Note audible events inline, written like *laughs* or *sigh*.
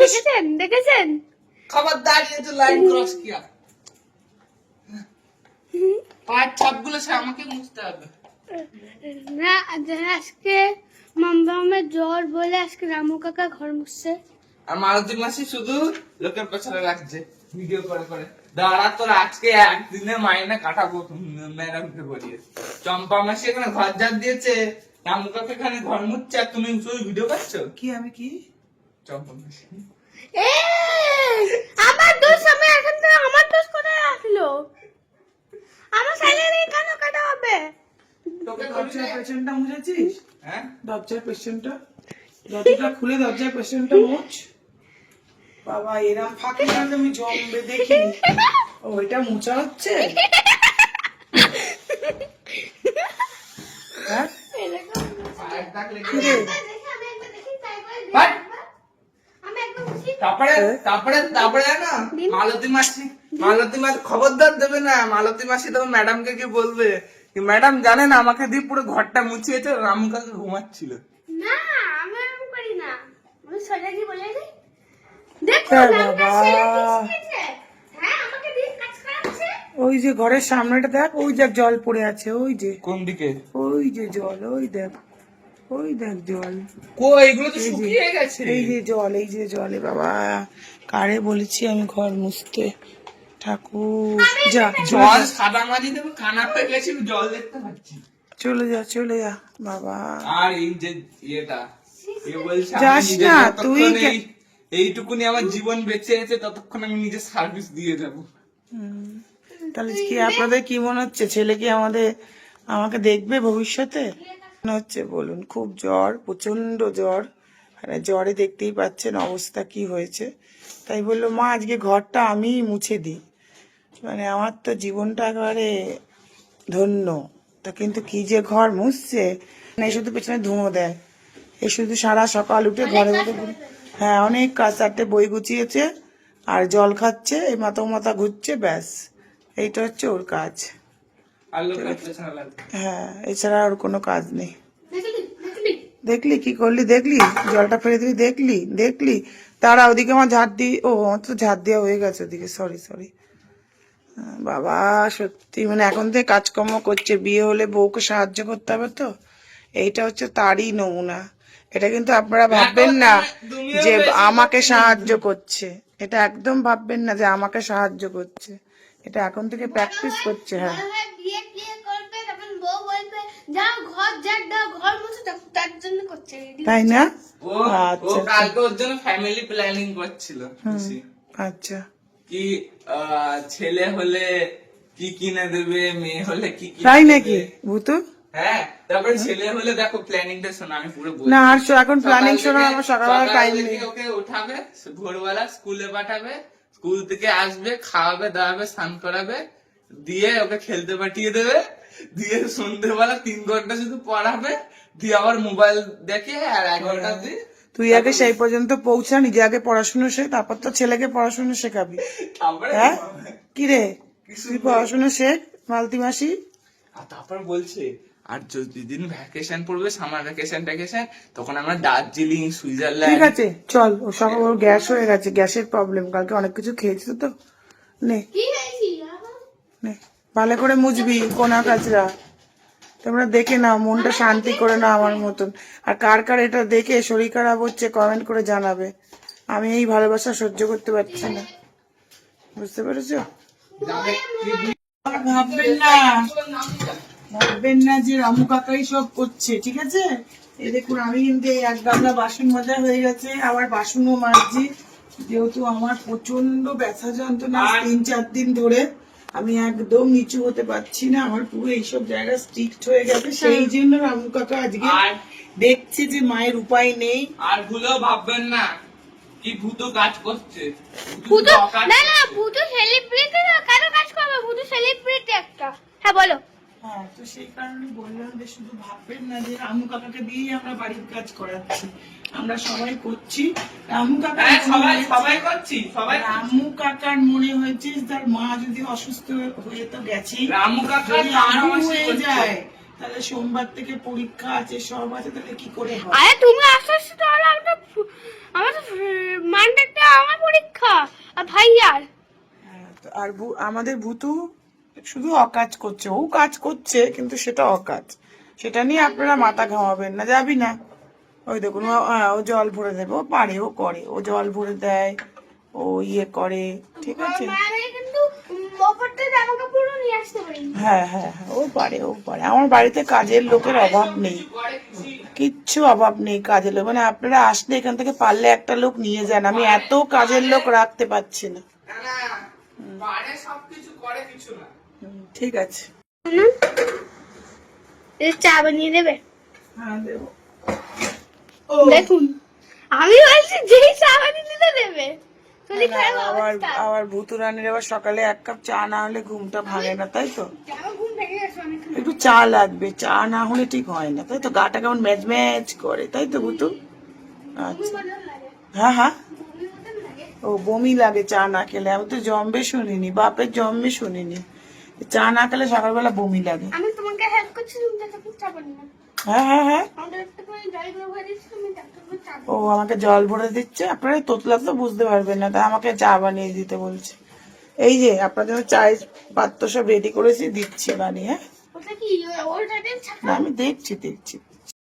দেখেছেন? দেখেছেন? খাবার দাঁড়িয়ে তো লাইন ক্রস কিয়া সে আমাকে মুছতে হবে। না আজকে জ্বর বলে আজকে রামু কাকা ঘর মুছছে। আর মাসি শুধু লোকের পেছনে ভিডিও করে করে। দাঁড়া তোর আজকে একদিনে মাইনে কাটাবো ম্যাডামকে বলিয়ে। চম্পা মাসি এখানে ঘর ঝাড় দিয়েছে। রামু কাকা এখানে ঘর মুছছে আর তুমি শুধু ভিডিও করছ? কি আমি কি? চম্পা মাসি এ আমার দোষ আমি এখন তো আমার দোষ কোথায় আসলো? আমার স্যালারি কেন কাটা হবে? তোকে দরজার পেছনটা মুছেছিস? হ্যাঁ? দরজার পেছনটা। দরজাটা খুলে দরজার পেছনটা মুছ। বাবা এরম ফাঁকি না তো আমি জমবে দেখি। ও এটা হচ্ছে? *laughs* হ্যাঁ পায়ের দাগ লেগে কি রে? বাট! আমি একদম খুশি তারপরে তারপরে তারপরে না মালতী মাসি মালতী মাসি খবরদার দেবে না। মালতী মাসি তখন ম্যাডামকে কি বলবে ম্যাডাম জানেন আমাকে দিয়ে পুরো ঘরটা মুছিয়েছে রামু কাকা ঘুমাচ্ছিল। না আমি এরকম করি না। আমি সোজা কি বলে দিই দেখো হ্যাঁ। হ্যাঁ ওই যে ঘরের সামনেটা দেখ ওই দেখ জল পড়ে আছে ওই যে। কোন দিকে? ওই যে জল ওই দেখ। ওই দেখ জল। কো এগুলো তো শুকিয়ে গেছে। এই যে জল এই যে জলে বাবা। কারে বলেছি আমি ঘর মুছতে? ঠাকুর। যা জল সাদা মাঝি দেবো কানা হয়ে গেছে জল দেখতে পাচ্ছি। চলে যা চলে যা বাবা। আর এই যে ইয়েটা এ বলছে যাস না, তুই এইটুকুনি আমার জীবন বেঁচে আছে ততক্ষণ আমি নিজে সার্ভিস দিয়ে যাব। হুম। তাহলে কি আপনাদের কি মনে হচ্ছে? ছেলে কি আমাদের আমাকে দেখবে ভবিষ্যতে? হচ্ছে বলুন খুব জ্বর প্রচণ্ড জ্বর। মানে জ্বরে দেখতেই পাচ্ছেন অবস্থা কি হয়েছে। তাই বলল মা আজকে ঘরটা আমিই মুছে দিই। মানে আমার তো জীবনটা একেবারে ধন্য। তা কিন্তু কি যে ঘর মুছছে? না শুধু পেছনে ধুঁয়ো দেয়। এ শুধু সারা সকাল উঠে ঘরে হ্যাঁ অনেক কাজ চারটে বই গুছিয়েছে আর জল খাচ্ছে এই মাথা মাথা ঘুরছে ব্যাস। এইটা হচ্ছে ওর কাজ আর লোকের পেছনে লাগবে হ্যাঁ এছাড়া ওর কোনো কাজ নেই। দেখলি দেখলি? দেখলি কি করলি? দেখলি? জলটা ফেলে দিলি? দেখলি? দেখলি? তারা ওদিকে আমার ঝাড় দি ও আমার তো ঝাড় দেওয়া হয়ে গেছে ওদিকে। সরি সরি বাবা সত্যি মানে এখন থেকে কাজকর্ম করছে। বিয়ে হলে বউকে সাহায্য করতে হবে তো। এইটা হচ্ছে তারই নমুনা। এটা কিন্তু আপনারা ভাববেন না যে আমাকে সাহায্য করছে। এটা একদম ভাববেন না যে আমাকে সাহায্য করছে। এটা এখন থেকে প্র্যাকটিস করছে হ্যাঁ। তাই না? আচ্ছা, কালকে ওর জন্য ফ্যামিলি প্ল্যানিং করছিল আচ্ছা। কি ছেলে হলে কি কিনে দেবে মেয়ে হলে কি তাই। নাকি ভূতু? হ্যাঁ তারপরে ছেলে হলে দেখো প্ল্যানিংটা শোনো আমি পুরো। না আর এখন প্ল্যানিং আমার সকালবেলা সকাল টাইম নেই। ওকে উঠাবে ভোরবেলা স্কুলে পাঠাবে স্কুল থেকে আসবে খাওয়াবে দাওয়াবে স্নান করাবে দিয়ে ওকে খেলতে পাঠিয়ে দেবে দিয়ে সন্ধ্যেবেলা তিন ঘণ্টা শুধু পড়াবে দিয়ে আবার মোবাইল দেখে আর এক ঘণ্টা দিয়ে তুই আগে সেই পর্যন্ত পৌঁছা নিজে আগে পড়াশুনো শেখ তারপর তো ছেলেকে পড়াশুনো শেখাবি। তারপরে হ্যাঁ? কি রে? তুই পড়াশুনো শেখ মালতি মাসি? তারপর বলছে আর যদি দিন ভ্যাকেশন পড়বে সামার ভ্যাকেশন ট্যাকেশন তখন আমরা দার্জিলিং সুইজারল্যান্ড ঠিক আছে চল ও সব ওর গ্যাস হয়ে গেছে গ্যাসের প্রবলেম কালকে অনেক কিছু খেয়েছিস তো নে কি হয়েছি নে ভালো করে মুজবি কোনা কাচরা তোমরা দেখে নাও মনটা শান্তি করে নাও আমার মতন আর কার কার এটা দেখে শরীর খারাপ হচ্ছে কমেন্ট করে জানাবে আমি এই ভালোবাসা সহ্য করতে পারছি না বুঝতে পেরেছ ভাববেন না ভাববেন না যে রামু কাকাই সব করছে ঠিক আছে? এই দেখুন আমি কিন্তু এই এক গামলা বাসন মাজা হয়ে গেছে। আবার বাসনও মাজছি। যেহেতু আমার প্রচণ্ড ব্যথা যন্ত্রণা তিন চার দিন ধরে আমি একদম নিচু হতে পারছি না। আমার পুরো এইসব জায়গা স্ট্রিক্ট হয়ে গেছে। সেই জন্য রামু কাকা আজকে আর দেখছে যে মায়ের উপায় নেই। আর ভুলেও ভাববেন না কি ভূত কাজ করছে। ভূত ভূত না না ভূত সেলিব্রিটি না কারও কাজ করবে? ভূত সেলিব্রিটি একটা। হ্যাঁ বলো। হ্যাঁ, তো সেই কারণে বললাম যে শুধু ভাববেন না যে রামু কাকাকে দিয়েই আমরা বাড়ির কাজ করাচ্ছি। আমরা সবাই করছি। রামু কাকা হ্যাঁ, সবাই সবাই করছি সবাই রামু কাকার মনে হয়েছে তার মা যদি অসুস্থ হয়ে তো রামু কাকা হয়ে যায় তাহলে সোমবার থেকে পরীক্ষা আছে সব আছে তাহলে কি করে হবে? আরে তুমি আর আমার তো আমার পরীক্ষা। আর হ্যাঁ, আর আমাদের ভূতু শুধু অকাজ করছে। ও কাজ করছে কিন্তু সেটা অকাজ। সেটা নিয়ে আপনারা মাথা ঘামাবেন না যাবি না। ওই দেখুন ও হ্যাঁ, ও জল ভরে দেবে ও পারে ও করে। ও জল ভরে দেয় ও ইয়ে করে ঠিক আছে? হ্যাঁ হ্যাঁ হ্যাঁ ও পারে ও পারে। আমার বাড়িতে কাজের লোকের অভাব নেই। কিচ্ছু অভাব নেই কাজের লোক। মানে আপনারা আসলে এখান থেকে পারলে একটা লোক নিয়ে যান। আমি এত কাজের লোক রাখতে পারছি না। সবকিছু করে কিছু ঠিক আছে। চা বানিয়ে দেবে? হ্যাঁ দেবো। দেখুন আমি বলছি যেই চা বানিয়ে দিতে দেবে। আবার আবার ভুতু রানীর আবার সকালে এক কাপ চা না হলে ঘুমটা ভাঙে না তাই তো? একটু চা লাগবে চা না হলে ঠিক হয় না তাই তো? গাটা কেমন ম্যাচ ম্যাচ করে তাই তো ভুতু? আচ্ছা। হ্যাঁ হ্যাঁ। ও বমি লাগে চা না খেলে আমি তো জম্বে শুনিনি বাপের জম্বে শুনিনি। চা না খেলে সকালবেলা বমি লাগে। আমি তোমাকে হেল্প করছি তুমি তো চা বানিয়ে হ্যাঁ হ্যাঁ হ্যাঁ। ও আমাকে জল ভরে দিচ্ছে আপনারা তোতলা তো বুঝতে পারবেন না তাই আমাকে চা বানিয়ে দিতে বলছে। এই যে আপনার জন্য চায়ের পাত্র সব রেডি করেছি দিচ্ছি বানিয়ে হ্যাঁ। আমি দেখছি দেখছি।